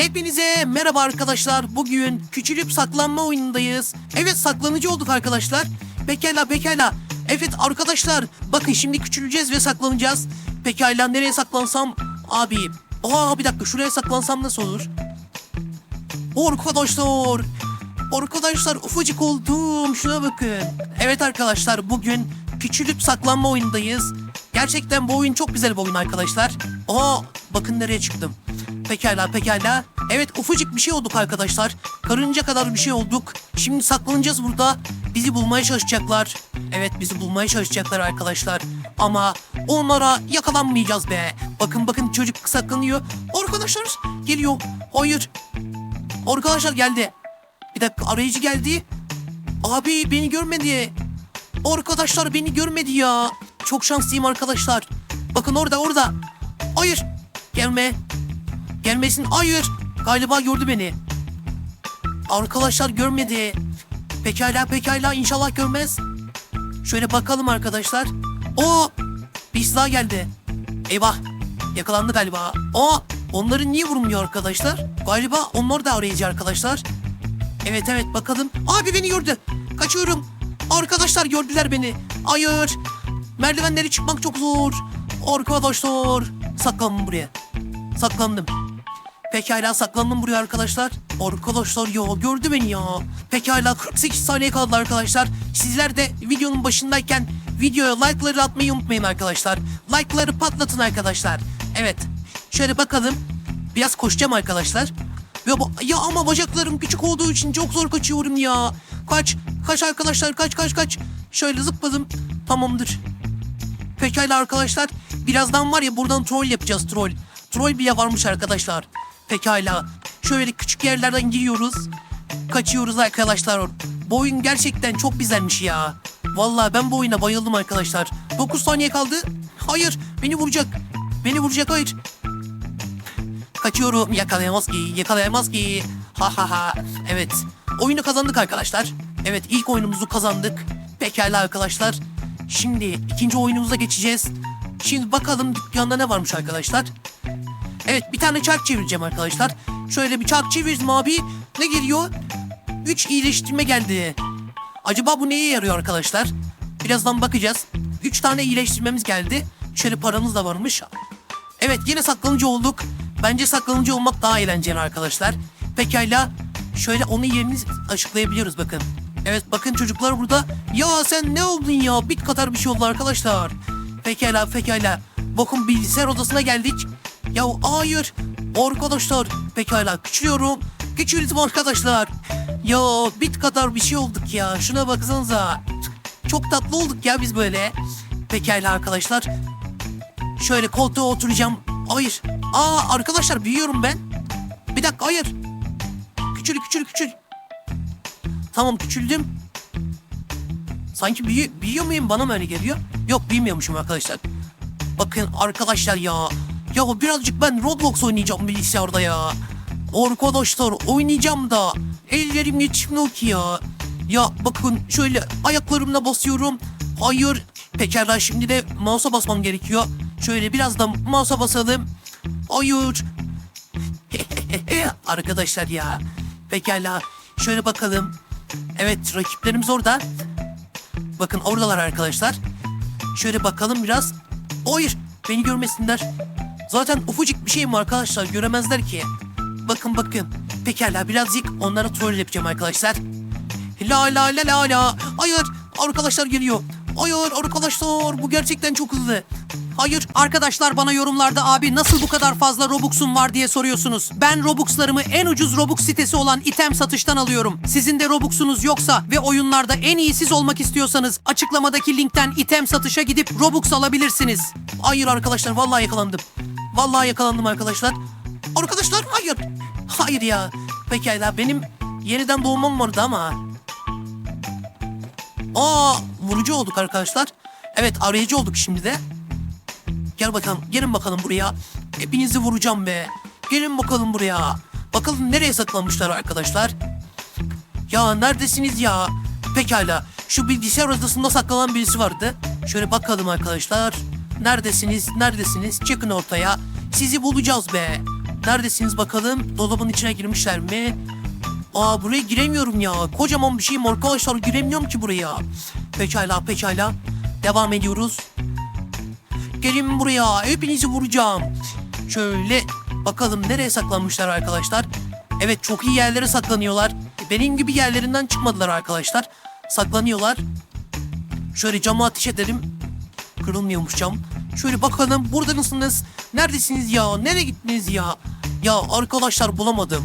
Hepinize merhaba arkadaşlar. Bugün küçülüp saklanma oyunundayız. Evet saklanıcı olduk arkadaşlar. Pekala pekala. Evet arkadaşlar bakın şimdi küçüleceğiz ve saklanacağız. Pekala nereye saklansam? Abi. Aa bir dakika şuraya saklansam nasıl olur? Arkadaşlar. Arkadaşlar ufacık oldum. Şuna bakın. Evet arkadaşlar bugün küçülüp saklanma oyundayız. Gerçekten bu oyun çok güzel bir oyun arkadaşlar. Aa bakın nereye çıktım. Pekala pekala. Evet ufacık bir şey olduk arkadaşlar. Karınca kadar bir şey olduk. Şimdi saklanacağız burada. Bizi bulmaya çalışacaklar. Evet bizi bulmaya çalışacaklar arkadaşlar. Ama onlara yakalanmayacağız be. Bakın bakın çocuk saklanıyor. Arkadaşlar geliyor. Hayır. Arkadaşlar geldi. Bir dakika arayıcı geldi. Abi beni görmedi. Arkadaşlar beni görmedi ya. Çok şanslıyım arkadaşlar. Bakın orada orada. Hayır. Gelme. Gelmesin. Hayır. Galiba gördü beni. Arkadaşlar görmedi. Pekala pekala inşallah görmez. Şöyle bakalım arkadaşlar. O bir silah geldi. Eyvah. Yakalandı galiba. Aa onları niye vurmuyor arkadaşlar? Galiba onlar da arayıcı arkadaşlar. Evet evet bakalım. Abi beni gördü. Kaçıyorum. Arkadaşlar gördüler beni. Hayır. Merdivenleri çıkmak çok zor. Arkadaşlar. Saklandım buraya. Saklandım. Pekala saklandım buraya arkadaşlar. Arkadaşlar ya gördü beni ya. Pekala 48 saniye kaldı arkadaşlar. Sizler de videonun başındayken videoya like'ları atmayı unutmayın arkadaşlar. Like'ları patlatın arkadaşlar. Evet. Şöyle bakalım. Biraz koşacağım arkadaşlar. Ya, ya ama bacaklarım küçük olduğu için çok zor kaçıyorum ya. Kaç. Kaç arkadaşlar kaç kaç kaç. Şöyle zıpladım. Tamamdır. Pekala arkadaşlar. Birazdan var ya buradan troll yapacağız troll. Troll bile varmış arkadaşlar. Pekala. Şöyle küçük yerlerden giriyoruz. Kaçıyoruz arkadaşlar. Bu oyun gerçekten çok güzelmiş ya. Vallahi ben bu oyuna bayıldım arkadaşlar. 9 saniye kaldı. Hayır beni vuracak. Beni vuracak hayır. Kaçıyorum yakalayamaz ki yakalayamaz ki. Ha ha ha. Evet oyunu kazandık arkadaşlar. Evet ilk oyunumuzu kazandık. Pekala arkadaşlar. Şimdi ikinci oyunumuza geçeceğiz. Şimdi bakalım dükkanda ne varmış arkadaşlar. Evet bir tane çark çevireceğim arkadaşlar. Şöyle bir çark çevirdim abi. Ne geliyor? 3 iyileştirme geldi. Acaba bu neye yarıyor arkadaşlar? Birazdan bakacağız. 3 tane iyileştirmemiz geldi. Şöyle paramız da varmış. Evet yine saklanıcı olduk. Bence saklanıcı olmak daha eğlenceli arkadaşlar. Pekala şöyle onun yerini açıklayabiliyoruz bakın. Evet bakın çocuklar burada. Ya sen ne oldun ya? Bit kadar bir şey oldu arkadaşlar. Pekala pekala. Bakın bilgisayar odasına geldik. Ya hayır. Arkadaşlar pekala küçülüyorum. Küçüldüm arkadaşlar. Ya bit kadar bir şey olduk ya. Şuna baksanıza. Çok tatlı olduk ya biz böyle. Pekala arkadaşlar. Şöyle koltuğa oturacağım. Hayır. Aa arkadaşlar büyüyorum ben. Bir dakika hayır. Küçül küçül küçül. Tamam küçüldüm. Sanki büyü, büyüyor muyum bana mı öyle geliyor? Yok büyümüyormuşum arkadaşlar. Bakın arkadaşlar ya. Ya birazcık ben Roblox oynayacağım bilgisayarda ya. Arkadaşlar oynayacağım da ellerim yetişmiyor ki ya. Ya bakın şöyle ayaklarımla basıyorum. Hayır. Pekala şimdi de mouse'a basmam gerekiyor. Şöyle biraz da mouse'a basalım. Hayır. Arkadaşlar ya. Pekala. Şöyle bakalım. Evet rakiplerimiz orada. Bakın oradalar arkadaşlar. Şöyle bakalım biraz. Hayır beni görmesinler. Zaten ufacık bir şeyim arkadaşlar göremezler ki. Bakın bakın. Pekala birazcık onlara troll yapacağım arkadaşlar. La la la la la. Hayır arkadaşlar geliyor. Hayır arkadaşlar bu gerçekten çok hızlı. Hayır arkadaşlar bana yorumlarda abi nasıl bu kadar fazla Robux'un var diye soruyorsunuz. Ben Robux'larımı en ucuz Robux sitesi olan item satıştan alıyorum. Sizin de Robux'unuz yoksa ve oyunlarda en iyi siz olmak istiyorsanız açıklamadaki linkten item satışa gidip Robux alabilirsiniz. Hayır arkadaşlar vallahi yakalandım. Vallahi yakalandım arkadaşlar. Arkadaşlar hayır. Hayır ya. Pekala benim yeniden doğmam vardı ama. Aa vurucu olduk arkadaşlar. Evet arayıcı olduk şimdi de. Gel bakalım gelin bakalım buraya. Hepinizi vuracağım be. Gelin bakalım buraya. Bakalım nereye saklanmışlar arkadaşlar. Ya neredesiniz ya? Pekala. Şu bilgisayar odasında saklanan birisi vardı. Şöyle bakalım arkadaşlar. Neredesiniz? Neredesiniz? Çıkın ortaya. Sizi bulacağız be. Neredesiniz bakalım? Dolabın içine girmişler mi? Aa buraya giremiyorum ya. Kocaman bir şeyim arkadaşlar. Giremiyorum ki buraya. Pekala pekala. Devam ediyoruz. Gelin buraya. Hepinizi vuracağım. Şöyle bakalım nereye saklanmışlar arkadaşlar. Evet çok iyi yerlere saklanıyorlar. Benim gibi yerlerinden çıkmadılar arkadaşlar. Saklanıyorlar. Şöyle cama ateş edelim. Kırılmıyormuş. Şöyle bakalım burada mısınız? Neredesiniz ya? Nereye gittiniz ya? Ya arkadaşlar bulamadım.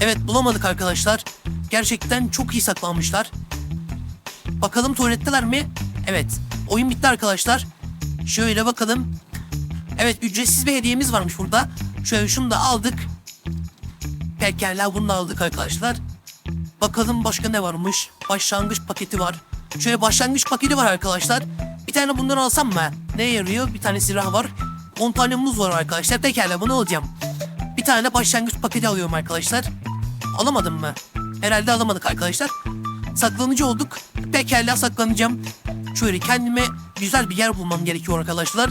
Evet bulamadık arkadaşlar. Gerçekten çok iyi saklanmışlar. Bakalım tuvaletteler mi? Evet. Oyun bitti arkadaşlar. Şöyle bakalım. Evet ücretsiz bir hediyemiz varmış burada. Şöyle şunu da aldık. Pekala bunu da aldık arkadaşlar. Bakalım başka ne varmış? Başlangıç paketi var. Şöyle başlangıç paketi var arkadaşlar. Bir tane bundan alsam mı? Ne yarıyor? Bir tane silah var. 10 tane muz var arkadaşlar. Pekala bunu alacağım. Bir tane başlangıç paketi alıyorum arkadaşlar. Alamadım mı? Herhalde alamadık arkadaşlar. Saklanıcı olduk. Pekala saklanacağım. Şöyle kendime güzel bir yer bulmam gerekiyor arkadaşlar.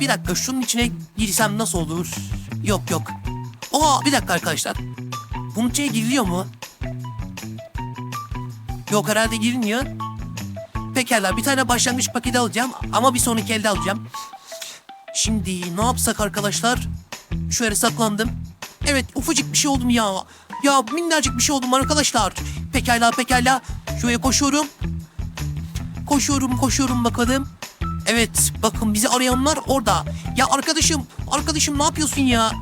Bir dakika şunun içine girsem nasıl olur? Yok yok. Oha bir dakika arkadaşlar. Bunun içine giriliyor mu? Yok herhalde girilmiyor. Pekala bir tane başlangıç paketi alacağım ama bir sonraki elde alacağım. Şimdi ne yapsak arkadaşlar? Şöyle saklandım. Evet ufacık bir şey oldum ya. Ya minnacık bir şey oldum arkadaşlar. Pekala pekala. Şöyle koşuyorum. Koşuyorum koşuyorum bakalım. Evet bakın bizi arayanlar orada. Ya arkadaşım arkadaşım ne yapıyorsun ya?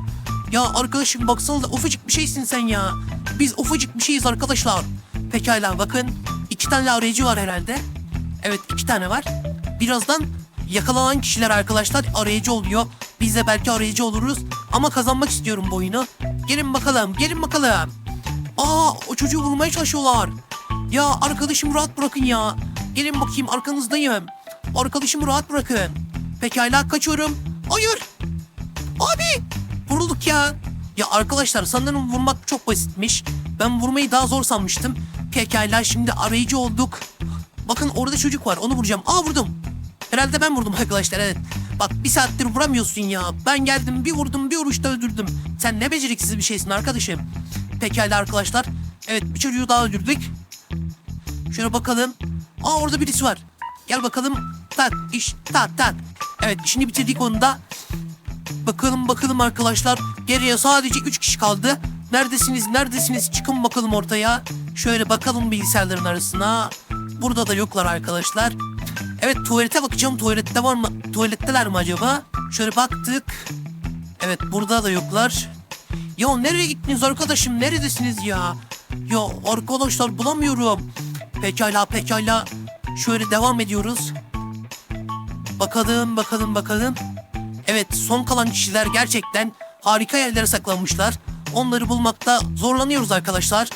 Ya arkadaşım baksana da ufacık bir şeysin sen ya. Biz ufacık bir şeyiz arkadaşlar. Pekala bakın iki tane arayıcı var herhalde. Evet iki tane var. Birazdan yakalanan kişiler arkadaşlar arayıcı oluyor. Biz de belki arayıcı oluruz. Ama kazanmak istiyorum bu oyunu. Gelin bakalım gelin bakalım. Aa o çocuğu bulmaya çalışıyorlar. Ya arkadaşımı rahat bırakın ya. Gelin bakayım arkanızdayım. Arkadaşımı rahat bırakın. Pekala kaçıyorum. Hayır. Abi vurulduk ya. Ya arkadaşlar sanırım vurmak çok basitmiş. Ben vurmayı daha zor sanmıştım. Pekala şimdi arayıcı olduk. Bakın orada çocuk var onu vuracağım. Aa vurdum. Herhalde ben vurdum arkadaşlar evet. Bak bir saattir vuramıyorsun ya. Ben geldim bir vurdum bir vuruşta öldürdüm. Sen ne beceriksiz bir şeysin arkadaşım. Pekala arkadaşlar. Evet bir çocuğu daha öldürdük. Şöyle bakalım. Aa orada birisi var. Gel bakalım. Tak iş tak tak. Evet işini bitirdik onu da. Bakalım bakalım arkadaşlar. Geriye sadece 3 kişi kaldı. Neredesiniz neredesiniz çıkın bakalım ortaya. Şöyle bakalım bilgisayarların arasına. Burada da yoklar arkadaşlar. Evet tuvalete bakacağım tuvalette var mı? Tuvaletteler mi acaba? Şöyle baktık. Evet burada da yoklar. Ya nereye gittiniz arkadaşım neredesiniz ya? Ya arkadaşlar bulamıyorum. Pekala pekala. Şöyle devam ediyoruz. Bakalım bakalım bakalım. Evet son kalan kişiler gerçekten harika yerlere saklanmışlar. Onları bulmakta zorlanıyoruz arkadaşlar.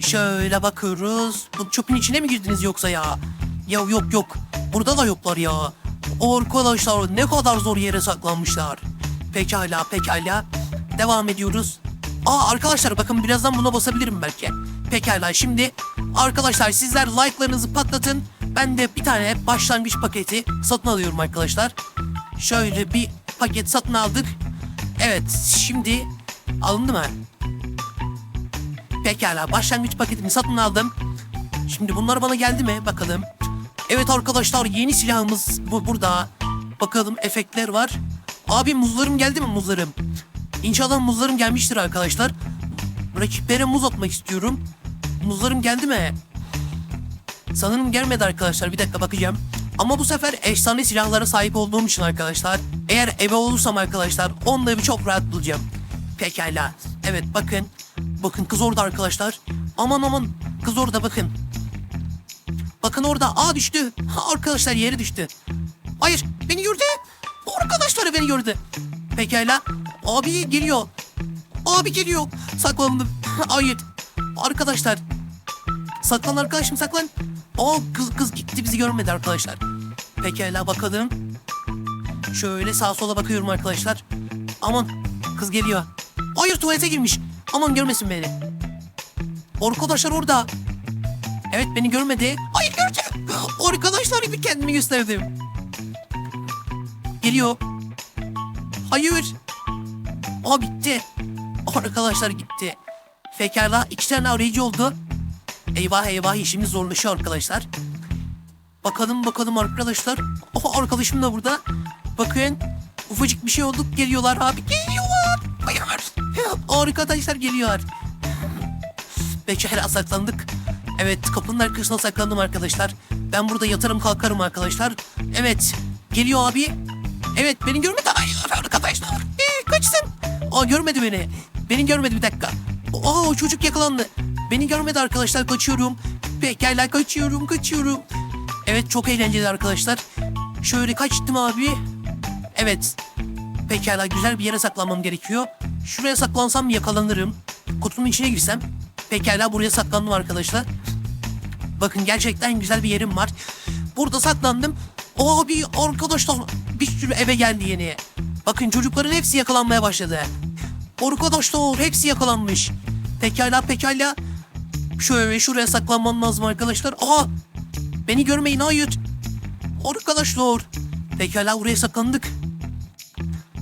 Şöyle bakıyoruz. Bu çöpün içine mi girdiniz yoksa ya? Ya yok yok. Burada da yoklar ya. Arkadaşlar ne kadar zor yere saklanmışlar. Pekala pekala. Devam ediyoruz. Aa arkadaşlar bakın birazdan buna basabilirim belki. Pekala şimdi arkadaşlar sizler like'larınızı patlatın. Ben de bir tane başlangıç paketi satın alıyorum arkadaşlar. Şöyle bir paket satın aldık. Evet şimdi alındı mı? Pekala başlangıç paketini satın aldım. Şimdi bunlar bana geldi mi bakalım. Evet arkadaşlar yeni silahımız bu burada. Bakalım efektler var. Abi muzlarım geldi mi muzlarım? İnşallah muzlarım gelmiştir arkadaşlar. Rakiplere muz atmak istiyorum. Muzlarım geldi mi? Sanırım gelmedi arkadaşlar. Bir dakika bakacağım. Ama bu sefer efsane silahlara sahip olduğum için arkadaşlar. Eğer eve olursam arkadaşlar onları çok rahat bulacağım. Pekala. Evet bakın. Bakın kız orada arkadaşlar. Aman aman kız orada bakın. Bakın orada. Aa düştü. Ha, arkadaşlar yere düştü. Hayır beni gördü. Arkadaşları beni gördü. Pekala. Abi geliyor. Abi geliyor. Saklandım. Hayır. Arkadaşlar. Saklan arkadaşım saklan. Aa kız kız gitti bizi görmedi arkadaşlar. Pekala bakalım. Şöyle sağa sola bakıyorum arkadaşlar. Aman kız geliyor. Hayır tuvalete girmiş. Aman görmesin beni. Arkadaşlar orada. Evet beni görmedi. Hayır gördü. Arkadaşlar bir kendimi gösterdim. Geliyor. Hayır. Aa bitti. Arkadaşlar gitti. Pekala iki tane arayıcı oldu. Eyvah eyvah işimiz zorlaşıyor arkadaşlar. Bakalım bakalım arkadaşlar. Oha arkadaşım da burada. Bakın ufacık bir şey olduk geliyorlar abi geliyorlar. Hayır. Arkadaşlar geliyor. Pekala saklandık. Evet kapının arkasına saklandım arkadaşlar. Ben burada yatarım kalkarım arkadaşlar. Evet geliyor abi. Evet beni görmedi. Hayır arkadaşlar. Ee, kaçsın. Aa görmedi beni. Beni görmedi bir dakika. Aa çocuk yakalandı. Beni görmedi arkadaşlar kaçıyorum. Pekala kaçıyorum kaçıyorum. Evet çok eğlenceli arkadaşlar. Şöyle kaçtım abi. Evet. Pekala güzel bir yere saklanmam gerekiyor. Şuraya saklansam yakalanırım. Kutunun içine girsem. Pekala buraya saklandım arkadaşlar. Bakın gerçekten güzel bir yerim var. Burada saklandım. Abi arkadaşlar bir sürü eve geldi yeni. Bakın çocukların hepsi yakalanmaya başladı. Arkadaşlar hepsi yakalanmış. Pekala pekala. Şöyle şuraya saklanmam lazım arkadaşlar. Aha beni görmeyin hayır. Arkadaşlar. Pekala buraya saklandık.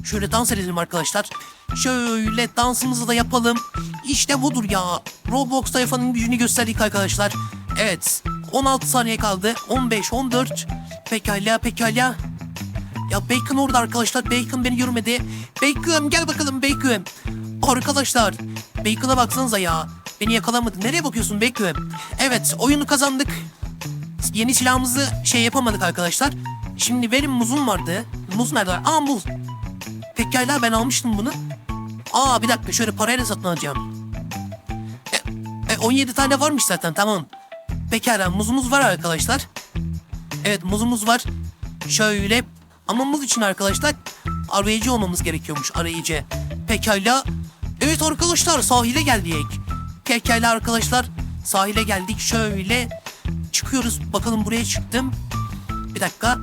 Şöyle dans edelim arkadaşlar. Şöyle dansımızı da yapalım. İşte budur ya. Roblox tayfanın gücünü gösterdik arkadaşlar. Evet. 16 saniye kaldı. 15, 14. Pekala, pekala. Ya Bacon orada arkadaşlar. Bacon beni görmedi. Bacon gel bakalım Bacon. Arkadaşlar. Bacon'a baksanıza ya. Beni yakalamadı. Nereye bakıyorsun Bacon? Evet oyunu kazandık. Yeni silahımızı şey yapamadık arkadaşlar. Şimdi benim muzum vardı. Muz nerede? Aa muz. Pekala ben almıştım bunu. Aa bir dakika şöyle parayla satın alacağım. E, e, 17 tane varmış zaten tamam. Pekala muzumuz var arkadaşlar. Evet muzumuz var. Şöyle ama muz için arkadaşlar arayıcı olmamız gerekiyormuş arayıcı. Pekala. Evet arkadaşlar sahile geldik. Pekala arkadaşlar sahile geldik. Şöyle çıkıyoruz. Bakalım buraya çıktım. Bir dakika.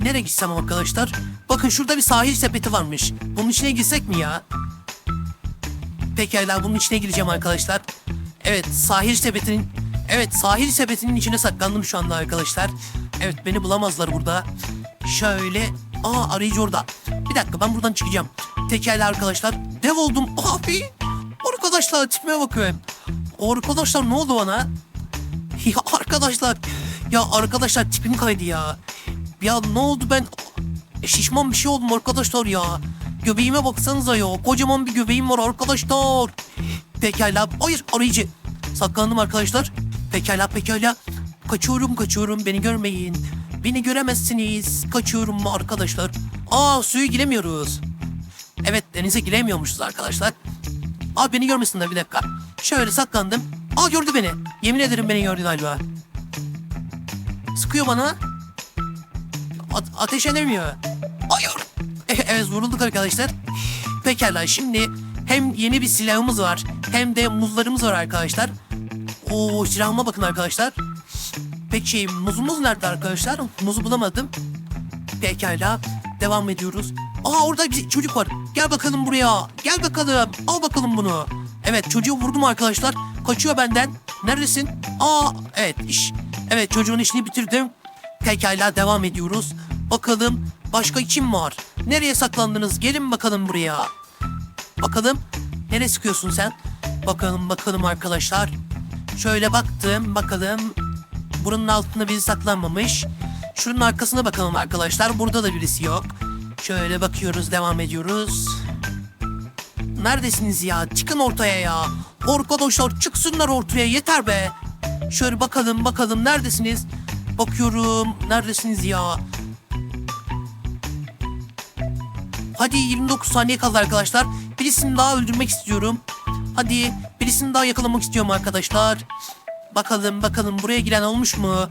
Nereye gitsem arkadaşlar? Bakın şurada bir sahil sepeti varmış. Bunun içine girsek mi ya? Pekala bunun içine gireceğim arkadaşlar. Evet sahil sepetinin... Evet sahil sepetinin içine saklandım şu anda arkadaşlar. Evet beni bulamazlar burada. Şöyle... Aa arayıcı orada. Bir dakika ben buradan çıkacağım. Pekala arkadaşlar. Dev oldum. Abi. Arkadaşlar tipime bakın. Arkadaşlar ne oldu bana? Ya arkadaşlar. Ya arkadaşlar tipim kaydı ya. Ya ne oldu ben e, şişman bir şey oldum arkadaşlar ya. Göbeğime baksanıza ya. Kocaman bir göbeğim var arkadaşlar. Pekala. Hayır arayıcı. Saklandım arkadaşlar. Pekala pekala. Kaçıyorum kaçıyorum beni görmeyin. Beni göremezsiniz. Kaçıyorum arkadaşlar. Aa suya giremiyoruz. Evet denize giremiyormuşuz arkadaşlar. Aa beni görmesinler bir dakika. Şöyle saklandım. Aa gördü beni. Yemin ederim beni gördü galiba. Sıkıyor bana. A- ateş edemiyor. Hayır. E- evet vurulduk arkadaşlar. Pekala şimdi hem yeni bir silahımız var hem de muzlarımız var arkadaşlar. Oo silahıma bakın arkadaşlar. Peki muzumuz nerede arkadaşlar? Muzu bulamadım. Pekala devam ediyoruz. Aa orada bir çocuk var. Gel bakalım buraya. Gel bakalım. Al bakalım bunu. Evet çocuğu vurdum arkadaşlar. Kaçıyor benden. Neredesin? Aa evet iş. Evet çocuğun işini bitirdim. Pekala devam ediyoruz. Bakalım başka kim var? Nereye saklandınız? Gelin bakalım buraya. Bakalım. Nereye sıkıyorsun sen? Bakalım bakalım arkadaşlar. Şöyle baktım bakalım. Bunun altında biri saklanmamış. Şunun arkasına bakalım arkadaşlar. Burada da birisi yok. Şöyle bakıyoruz devam ediyoruz. Neredesiniz ya? Çıkın ortaya ya. Arkadaşlar çıksınlar ortaya yeter be. Şöyle bakalım bakalım neredesiniz? Bakıyorum neredesiniz ya? Hadi 29 saniye kaldı arkadaşlar. Birisini daha öldürmek istiyorum. Hadi birisini daha yakalamak istiyorum arkadaşlar. Bakalım bakalım buraya giren olmuş mu?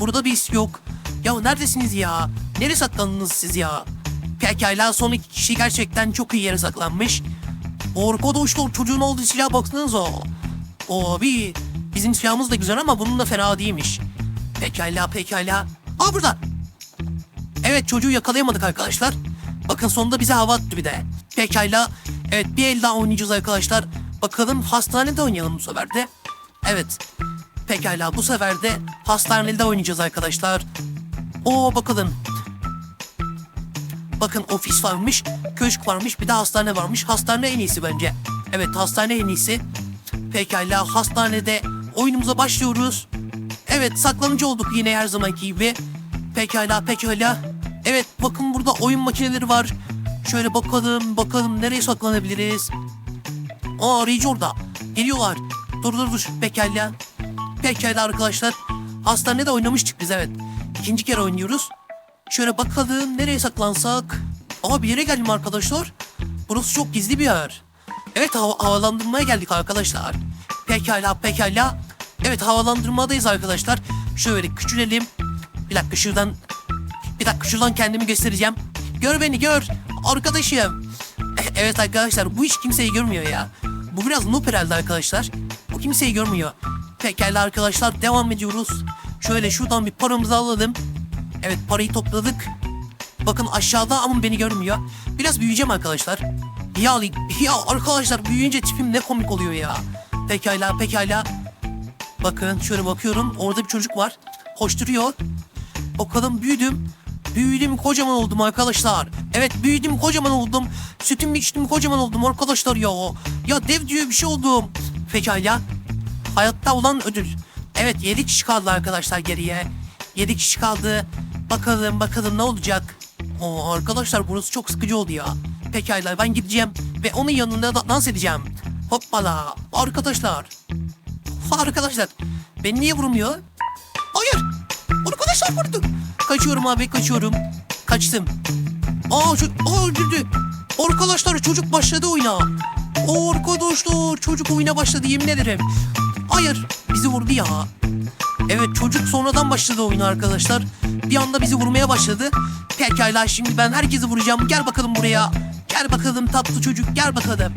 Burada bir iz yok. Ya neredesiniz ya? Nereye saklandınız siz ya? Pekala son iki kişi gerçekten çok iyi yere saklanmış. Arkadaşlar çocuğun olduğu silaha baksanıza. Abi bizim silahımız da güzel ama bunun da fena değilmiş. Pekala pekala. Aa burada. Evet çocuğu yakalayamadık arkadaşlar. Bakın sonunda bize hava attı bir de. Pekala. Evet bir el daha oynayacağız arkadaşlar. Bakalım hastanede oynayalım bu sefer de. Evet. Pekala bu sefer de hastanede oynayacağız arkadaşlar. Oo bakalım. Bakın ofis varmış, köşk varmış, bir de hastane varmış. Hastane en iyisi bence. Evet hastane en iyisi. Pekala hastanede oyunumuza başlıyoruz. Evet saklanıcı olduk yine her zamanki gibi. Pekala pekala. Evet bakın burada oyun makineleri var. Şöyle bakalım bakalım nereye saklanabiliriz. Aa Rage orada. Geliyorlar. Dur dur dur pekala. Pekala arkadaşlar. Hastanede oynamıştık biz evet. İkinci kere oynuyoruz. Şöyle bakalım nereye saklansak. Aa bir yere geldim arkadaşlar. Burası çok gizli bir yer. Evet hava havalandırmaya geldik arkadaşlar. Pekala pekala. Evet havalandırmadayız arkadaşlar. Şöyle küçülelim. Bir dakika şuradan. Bir dakika şuradan kendimi göstereceğim. Gör beni gör. Arkadaşım. Evet arkadaşlar bu hiç kimseyi görmüyor ya. Bu biraz noob herhalde arkadaşlar. Bu kimseyi görmüyor. Pekala arkadaşlar devam ediyoruz. Şöyle şuradan bir paramızı alalım. Evet parayı topladık. Bakın aşağıda ama beni görmüyor. Biraz büyüyeceğim arkadaşlar. Ya, ya arkadaşlar büyüyünce tipim ne komik oluyor ya. Pekala pekala. Bakın şöyle bakıyorum. Orada bir çocuk var. Koşturuyor. Bakalım büyüdüm. Büyüdüm kocaman oldum arkadaşlar. Evet büyüdüm kocaman oldum. Sütümü içtim kocaman oldum arkadaşlar ya. Ya dev diyor bir şey oldum. Pekala. Hayatta olan ödül. Evet 7 kişi kaldı arkadaşlar geriye. 7 kişi kaldı. Bakalım bakalım ne olacak. Oo, arkadaşlar burası çok sıkıcı oldu ya. Pekala ben gideceğim ve onun yanında da dans edeceğim. Hoppala. Arkadaşlar. Arkadaşlar beni niye vurmuyor? Hayır. Arkadaşlar vurdu. Kaçıyorum abi kaçıyorum. Kaçtım. Aa, şu, aa öldürdü. Arkadaşlar çocuk başladı oyuna. Arkadaşlar çocuk oyuna başladı yemin ederim. Hayır bizi vurdu ya. Evet çocuk sonradan başladı oyuna arkadaşlar. Bir anda bizi vurmaya başladı. Pekala şimdi ben herkesi vuracağım. Gel bakalım buraya. Gel bakalım tatlı çocuk gel bakalım.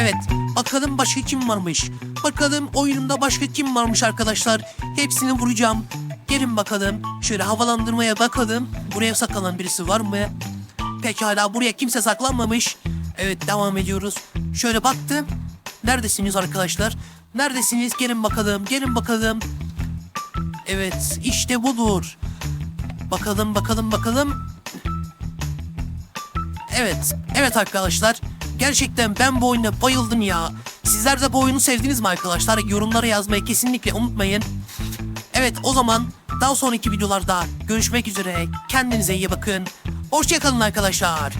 Evet bakalım başka kim varmış. Bakalım oyunumda başka kim varmış arkadaşlar. Hepsini vuracağım. Gelin bakalım. Şöyle havalandırmaya bakalım. Buraya saklanan birisi var mı? Pekala buraya kimse saklanmamış. Evet devam ediyoruz. Şöyle baktım. Neredesiniz arkadaşlar? Neredesiniz? Gelin bakalım. Gelin bakalım. Evet işte budur. Bakalım bakalım bakalım. Evet. Evet arkadaşlar. Gerçekten ben bu oyuna bayıldım ya. Sizler de bu oyunu sevdiniz mi arkadaşlar? Yorumlara yazmayı kesinlikle unutmayın. Evet o zaman daha sonraki videolarda görüşmek üzere. Kendinize iyi bakın. Hoşçakalın arkadaşlar.